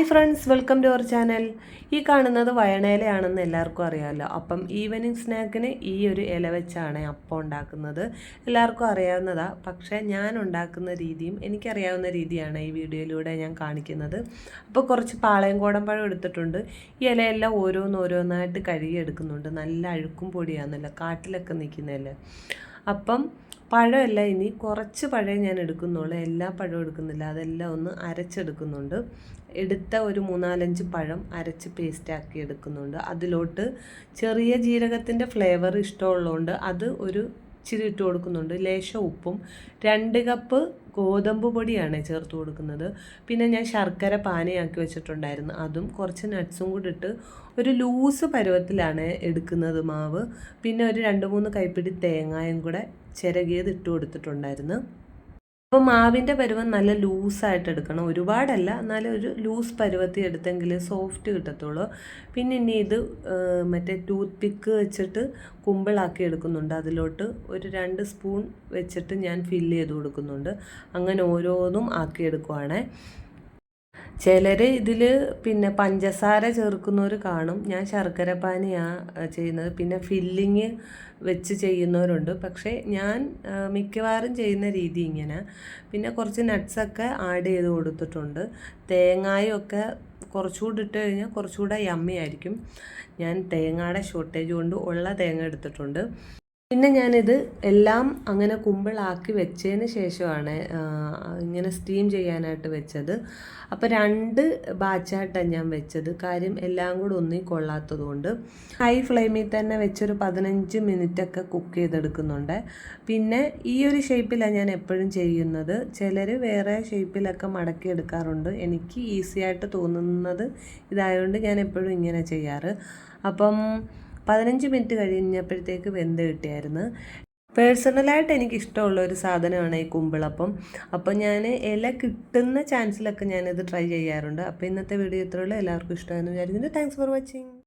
Hi friends welcome to our channel ഈ കാണുന്നത് വയണയിലയാണെന്ന് എല്ലാവർക്കും അറിയാമല്ലോ. അപ്പം ഈവനിങ് സ്നാക്കിന് ഈ ഒരു ഇല വെച്ചാണ് അപ്പം ഉണ്ടാക്കുന്നത്. എല്ലാവർക്കും അറിയാവുന്നതാണ് പക്ഷേ ഞാൻ ഉണ്ടാക്കുന്ന രീതിയും എനിക്കറിയാവുന്ന രീതിയാണ് ഈ വീഡിയോയിലൂടെ ഞാൻ കാണിക്കുന്നത്. അപ്പോൾ കുറച്ച് പാളയംകോടൻ പഴം എടുത്തിട്ടുണ്ട്. ഈ ഇലയെല്ലാം ഓരോന്നോരോന്നായിട്ട് കഴുകിയെടുക്കുന്നുണ്ട്. നല്ല അഴുക്കും പൊടിയാണെന്നല്ല കാട്ടിലൊക്കെ നിൽക്കുന്നതല്ലേ. അപ്പം പഴമല്ല ഇനി കുറച്ച് പഴം ഞാൻ എടുക്കുന്നുള്ളൂ. എല്ലാ പഴവും എടുക്കുന്നില്ല. അതെല്ലാം ഒന്ന് അരച്ചെടുക്കുന്നുണ്ട്. എടുത്ത ഒരു മൂന്നാലഞ്ച് പഴം അരച്ച് പേസ്റ്റാക്കി എടുക്കുന്നുണ്ട്. അതിലോട്ട് ചെറിയ ജീരകത്തിന്റെ ഫ്ലേവർ ഇഷ്ടമുള്ളതുകൊണ്ട് അത് ഒരു ഇച്ചിരി ഇട്ട് കൊടുക്കുന്നുണ്ട്. ലേശം ഉപ്പും രണ്ട് കപ്പ് ഗോതമ്പ് പൊടിയാണ് ചേർത്ത് കൊടുക്കുന്നത്. പിന്നെ ഞാൻ ശർക്കര പാനയാക്കി വെച്ചിട്ടുണ്ടായിരുന്നു. അതും കുറച്ച് നട്ട്സും കൂടി ഇട്ട് ഒരു ലൂസ് പരുവത്തിലാണ് എടുക്കുന്നത് മാവ്. പിന്നെ ഒരു രണ്ട് മൂന്ന് കൈപ്പിടി തേങ്ങായും കൂടെ ചിരകിയത് ഇട്ട് കൊടുത്തിട്ടുണ്ടായിരുന്നു. അപ്പോൾ മാവിന്റെ പരുവം നല്ല ലൂസായിട്ട് എടുക്കണം. ഒരുപാടല്ല എന്നാലും ഒരു ലൂസ് പരുവത്തിൽ എടുത്തെങ്കിൽ സോഫ്റ്റ് കിട്ടത്തുള്ളൂ. പിന്നെ ഇനി ഇത് മറ്റേ ടൂത്ത് പിക്ക് വെച്ചിട്ട് കുമ്പിളാക്കി എടുക്കുന്നുണ്ട്. അതിലോട്ട് ഒരു രണ്ട് സ്പൂൺ വെച്ചിട്ട് ഞാൻ ഫില്ല് ചെയ്ത് കൊടുക്കുന്നുണ്ട്. അങ്ങനെ ഓരോന്നും ആക്കി എടുക്കുവാണേ ചിലർ ഇതിൽ പിന്നെ പഞ്ചസാര ചേർക്കുന്നവർ കാണും. ഞാൻ ശർക്കര പാനിയാണ് ചെയ്യുന്നത്. പിന്നെ ഫില്ലിങ് വെച്ച് ചെയ്യുന്നവരുണ്ട്. പക്ഷേ ഞാൻ മിക്കവാറും ചെയ്യുന്ന രീതി ഇങ്ങനെ. പിന്നെ കുറച്ച് നട്ട്സൊക്കെ ആഡ് ചെയ്ത് കൊടുത്തിട്ടുണ്ട്. തേങ്ങായൊക്കെ കുറച്ചുകൂടി ഇട്ട് കഴിഞ്ഞാൽ കുറച്ചുകൂടെ യമ്മി ആയിരിക്കും. ഞാൻ തേങ്ങയുടെ ഷോർട്ടേജ് കൊണ്ട് ഉള്ള തേങ്ങ എടുത്തിട്ടുണ്ട്. പിന്നെ ഞാനിത് എല്ലാം അങ്ങനെ കുമ്പിളാക്കി വെച്ചതിന് ശേഷമാണ് ഇങ്ങനെ സ്റ്റീം ചെയ്യാനായിട്ട് വെച്ചത്. അപ്പോൾ രണ്ട് ബാച്ചായിട്ടാണ് ഞാൻ വെച്ചത്. കാര്യം എല്ലാം കൂടെ ഒന്നും കൊള്ളാത്തത് കൊണ്ട് ഹൈ ഫ്ലെയിമിൽ തന്നെ വെച്ചൊരു പതിനഞ്ച് മിനിറ്റൊക്കെ കുക്ക് ചെയ്തെടുക്കുന്നുണ്ട്. പിന്നെ ഈ ഒരു ഷേപ്പിലാണ് ഞാൻ എപ്പോഴും ചെയ്യുന്നത്. ചിലർ വേറെ ഷേപ്പിലൊക്കെ മടക്കി എടുക്കാറുണ്ട്. എനിക്ക് ഈസി ആയിട്ട് തോന്നുന്നത് ഇതായതുകൊണ്ട് ഞാൻ എപ്പോഴും ഇങ്ങനെ ചെയ്യാറ്. അപ്പം പതിനഞ്ച് മിനിറ്റ് കഴിഞ്ഞപ്പോഴത്തേക്ക് വെന്ത് കിട്ടിയായിരുന്നു. പേഴ്സണലായിട്ട് എനിക്ക് ഇഷ്ടമുള്ള ഒരു സാധനമാണ് ഈ കുമ്പിളപ്പം. അപ്പം ഞാൻ ഇല കിട്ടുന്ന ചാൻസിലൊക്കെ ഞാനിത് ട്രൈ ചെയ്യാറുണ്ട്. അപ്പോൾ ഇന്നത്തെ വീഡിയോ ഇത്രയുള്ളൂ എല്ലാവർക്കും ഇഷ്ടമാണെന്ന് വിചാരിക്കുന്നു. Thanks for watching